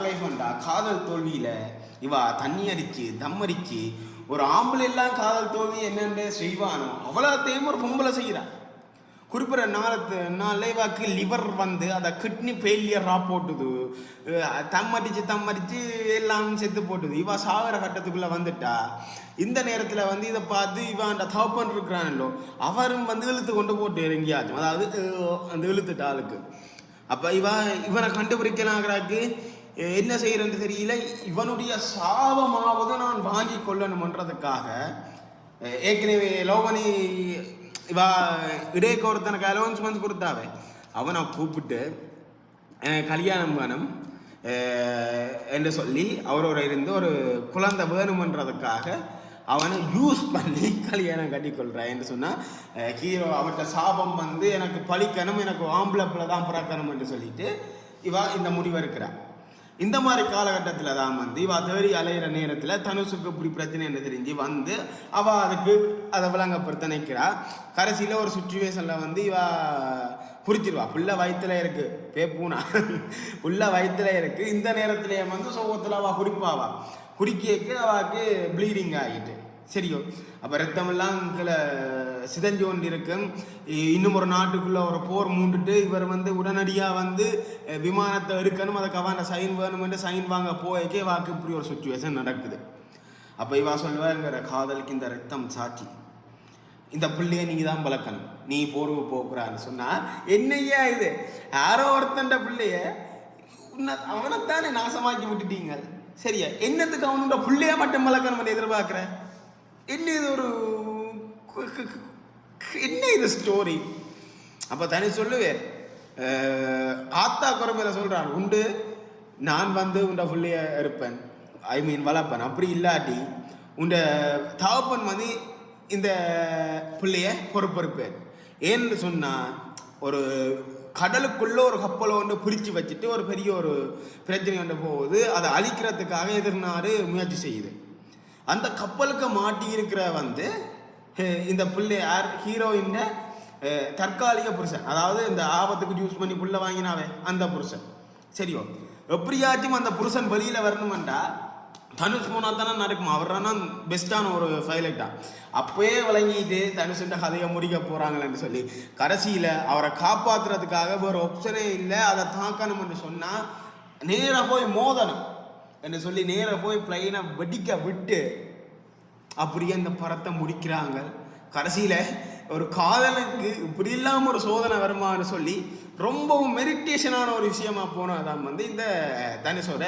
தக் காதல் தோல்வியில் இவா தண்ணி அடிச்சு தம் அடிச்சு ஒரு ஆம்பளை எல்லாம் காதல் தோல்வி என்னென்று செய்வானோ அவ்வளோத்தையும் ஒரு பொம்பளை செய்கிறான் குறிப்பிட்ட நாளத்து நாளில் இவாக்கு லிவர் வந்து அதை கிட்னி ஃபெயிலியராக போட்டுது. தம்மடிச்சு தம்மடிச்சு எல்லாம் செத்து போட்டுது. இவா சாகர கட்டத்துக்குள்ளே வந்துட்டா. இந்த நேரத்தில் வந்து இதை பார்த்து இவன் தவப்பன் இருக்கிறான்லோ அவரும் வந்து இழுத்து கொண்டு போட்டு எங்கேயாச்சும் அதாவது அந்த இழுத்துட்ட ஆளுக்கு. அப்போ இவ இவனை கண்டுபிடிக்கலாங்கிறாக்கு என்ன செய்யறன்னு தெரியல. இவனுடைய சாபமாவது நான் வாங்கி கொள்ளணுமன்றதுக்காக ஏற்கனவே லோவனி இவா இடைக்கு ஒருத்தனுக்கு மந்த் கொடுத்தாவே அவனை கூப்பிட்டு கல்யாணம் வேணும் என்று சொல்லி அவரோட இருந்து ஒரு குழந்தை வேணுமன்றதுக்காக அவனை யூஸ் பண்ணி கல்யாணம் கட்டிக்கொள்கிறான் என்று சொன்னால் ஹீரோ அவர்கிட்ட சாபம் வந்து எனக்கு பழிக்கணும் எனக்கு ஆம்பளை தான் பிறக்கணும் என்று சொல்லிட்டு இவா இந்த முடிவு இருக்கிறான் இந்த மாதிரி காலகட்டத்தில் தான் வந்து இவ தேடி அலையிற நேரத்தில் தனுஷுக்கு இப்படி பிரச்சனை என்ன தெரிஞ்சு வந்து அவ அதுக்கு அதை விளங்கப்படுத்த நிற்கிறா கடைசியில் ஒரு சுச்சுவேஷனில் வந்து இவ குறிச்சிருவா. புள்ள வயிற்றுல இருக்கு. பேப்பூனா புள்ள வயிற்றுல இருக்கு. இந்த நேரத்திலேயே வந்து சோகத்தில் அவ குறிப்பாவா குடிக்க அவாக்கு ப்ளீடிங் ஆகிட்டு சரியோ. அப்போ ரத்தமெல்லாம் கீழே சிதஞ்சு கொண்டு இருக்கும் இன்னும் ஒரு நாட்டுக்குள்ள ஒரு போர் மூண்டுட்டு இவர் வந்து உடனடியாக வந்து விமானத்தை எடுக்கணும் அதை அவன் சைன் வேணுமென்று சைன் வாங்க போய்க்கே வாக்கு இப்படி ஒரு சுச்சுவேஷன் நடக்குது. அப்போ இவா சொல்லுவாங்கிற காதலுக்கு இந்த ரத்தம் சாட்சி. இந்த பிள்ளைய நீ தான் பழக்கணும். நீ போர்வு போக்குறான்னு சொன்னா என்னையா இது? யாரோ ஒருத்தண்ட பிள்ளைய உன்னை அவனைத்தானே நாசமாக்கி விட்டுட்டீங்க. சரியா? என்னத்துக்கு அவனோட பிள்ளைய மட்டும் வளர்க்கணும் எதிர்பார்க்குற? என்ன இது ஒரு என்ன இது ஸ்டோரி அப்போ தனி சொல்லுவேன். ஆத்தா குறைமையில சொல்கிறான் உண்டு நான் வந்து உண்ட பிள்ளைய இருப்பேன். ஐ மீன் வளர்ப்பேன். அப்படி இல்லாட்டி உண்ட தகப்பன் வந்து இந்த பிள்ளைய பொறுப்பெடுப்பேன் ஏன்னு சொன்னால் ஒரு கடலுக்குள்ளே ஒரு கப்பலை ஒன்று பிரித்து வச்சுட்டு ஒரு பெரிய ஒரு பிரச்சனை ஒன்று போகுது. அதை அழிக்கிறதுக்காக எதிர்நாடு முயற்சி செய்யுது. அந்த கப்பலுக்கு மாட்டியிருக்கிற வந்து இந்த பிள்ளை யார்? ஹீரோயின் தற்காலிக புருஷன். அதாவது இந்த ஆபத்துக்கு யூஸ் பண்ணி புள்ள வாங்கினாவே அந்த புருஷன். சரியோ? எப்படியாச்சும் அந்த புருஷன் வெளியில வரணுமெண்டா தனுஷ் போனா தானே நடக்கும்? அவர் தான் பெஸ்ட்டான ஒரு பைலட்டா அப்பயே விளங்கிட்டு தனுஷன் கதையை முடிக்க போறாங்களேன்னு சொல்லி கடைசியில அவரை காப்பாத்துறதுக்காக ஒரு ஆப்ஷனே இல்லை அதை தாக்கணும்னு சொன்னா நேராக போய் மோதணும். என்று சொல்லி நேராக போய் பிளைனை வெடிக்க விட்டு அப்படியே அந்த படத்தை முடிக்கிறாங்க. கடைசியில் ஒரு காதலுக்கு இப்படி இல்லாமல் ஒரு சோதனை வருமான்னு சொல்லி ரொம்பவும் மெடிடேஷனான ஒரு விஷயமா போனதான் வந்து இந்த தனுஷோட